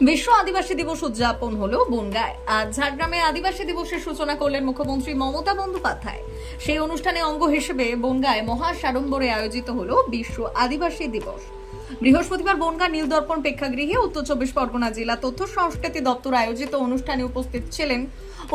বিশ্ব আদিবাসী দিবস উদযাপন হলো বনগায়। আজ ঝাড়গ্রামে আদিবাসী দিবসের সূচনা করলেন মুখ্যমন্ত্রী মমতা বন্দ্যোপাধ্যায়। সেই অনুষ্ঠানে অঙ্গ হিসেবে বনগায় মহাসাড়ম্বরে আয়োজিত হলো বিশ্ব আদিবাসী দিবস। বৃহস্পতিবার বনগা নীলদর্পণ প্রেক্ষাগৃহে উত্তর চব্বিশ পরগনা জেলা তথ্য সংস্কৃতি দপ্তর আয়োজিত অনুষ্ঠানে উপস্থিত ছিলেন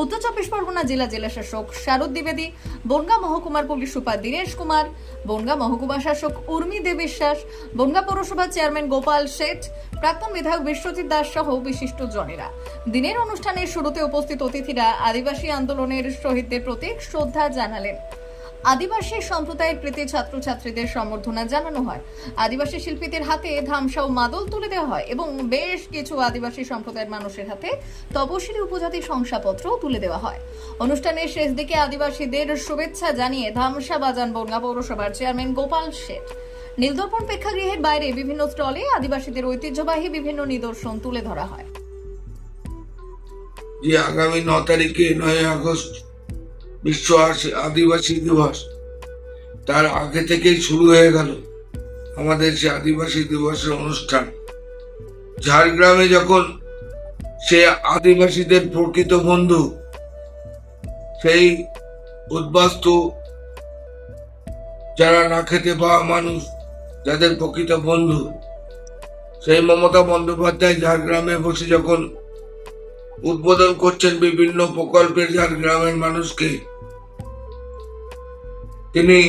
উত্তর চব্বিশ পরগনা জেলা জেলা শাসক শারদ দ্বিবেদী, বনগা মহকুমার পুলিশ সুপার দীনেশ কুমার, বনগা মহকুমা শাসক উর্মি দে বিশ্বাস বনগা পৌরসভার চেয়ারম্যান গোপাল শেঠ, প্রাক্তন বিধায়ক বিশ্বজিৎ দাস সহ বিশিষ্ট জনেরা। দিনের অনুষ্ঠানের শুরুতে উপস্থিত অতিথিরা আদিবাসী আন্দোলনের শহীদদের প্রতি শ্রদ্ধা জানালেন। আদিবাসী সম্প্রদায়ের প্রীতি ছাত্রছাত্রীদের সম্বর্ধনা জানানো হয়। আদিবাসী শিল্পীদের হাতে ধামসা ও মাদল তুলে দেওয়া হয় এবং বেশ কিছু আদিবাসী সম্প্রদায়ের মানুষের হাতে তপশিলি উপজাতি শংসাপত্র তুলে দেওয়া হয়। অনুষ্ঠানের শেষ দিকে আদিবাসীদের শুভেচ্ছা জানিয়ে ধামসা বাজান বনগা পৌরসভার চেয়ারম্যান গোপাল শেঠ নীলদর্পণ প্রেক্ষাগৃহের বাইরে বিভিন্ন স্টলে আদিবাসীদের ঐতিহ্যবাহী বিভিন্ন নিদর্শন তুলে ধরা হয়। আগামী ন তারিখে নয় আগস্ট বিশ্ব আদিবাসী দিবস। তার আগে থেকেই শুরু হয়ে গেল আমাদের সে আদিবাসী দিবসের অনুষ্ঠান। ঝাড়গ্রামে যখন সে আদিবাসীদের প্রকৃত বন্ধু, সেই উদ্বাস্তু যারা না খেতে পাওয়া মানুষ, যাদের প্রকৃত বন্ধু, সেই মমতা বন্দ্যোপাধ্যায় ঝাড়গ্রামে বসে যখন উদ্বোধন করছেন বিভিন্ন প্রকল্পের যার গ্রামের মানুষকে। তিনি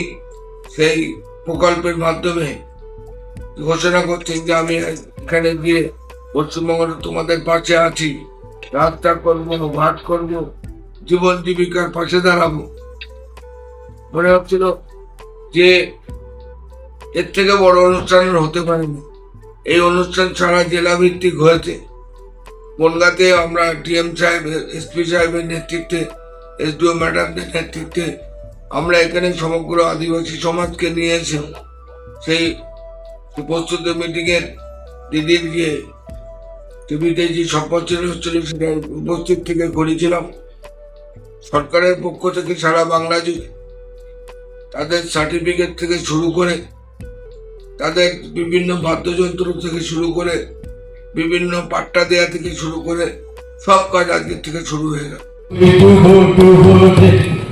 সেই প্রকল্পের মাধ্যমে ঘোষণা করছেন যে আমি এখানে গিয়ে পশ্চিমবঙ্গে তোমাদের পাশে আছি। রাস্তা করব ভাট করব, জীবন জীবিকার পাশে দাঁড়াবো। মনে হচ্ছিল যে এর থেকে বড় অনুষ্ঠান হতে পারেনি এই অনুষ্ঠান সারা জেলা ভিত্তিক হয়েছে। বনগাতে আমরা ডিএম সাহেব, এসপি সাহেবের নেতৃত্বে, এসডিও ম্যাডামদের নেতৃত্বে আমরা এখানে সমগ্র আদিবাসী সমাজকে নিয়ে এসে সেই প্রস্তুত মিটিংয়ের দিদির যে টিভিতে যে ছিল হচ্ছিল, সেটা উপস্থিত থেকে করেছিলাম। সরকারের পক্ষ থেকে সারা বাংলা জুড়ে তাদের সার্টিফিকেট থেকে শুরু করে, তাদের বিভিন্ন বাদ্যযন্ত্র থেকে শুরু করে বিভিন্ন পাট্টা দেয়া থেকে শুরু করে সব কাজ আজকের থেকে শুরু হয়ে গেল।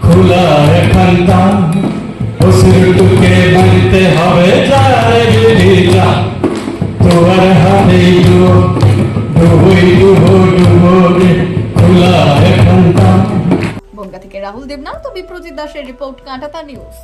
খোলা এখানটা হবে যারে গেরিলা। তোর হাতে ডুবই ডুবো ডুবো রে খোলা এখানটা বনগা থেকে রাহুল দেবনাথ ও বিপ্রজিৎ দাসের রিপোর্ট কাঁটাতা নিউজ।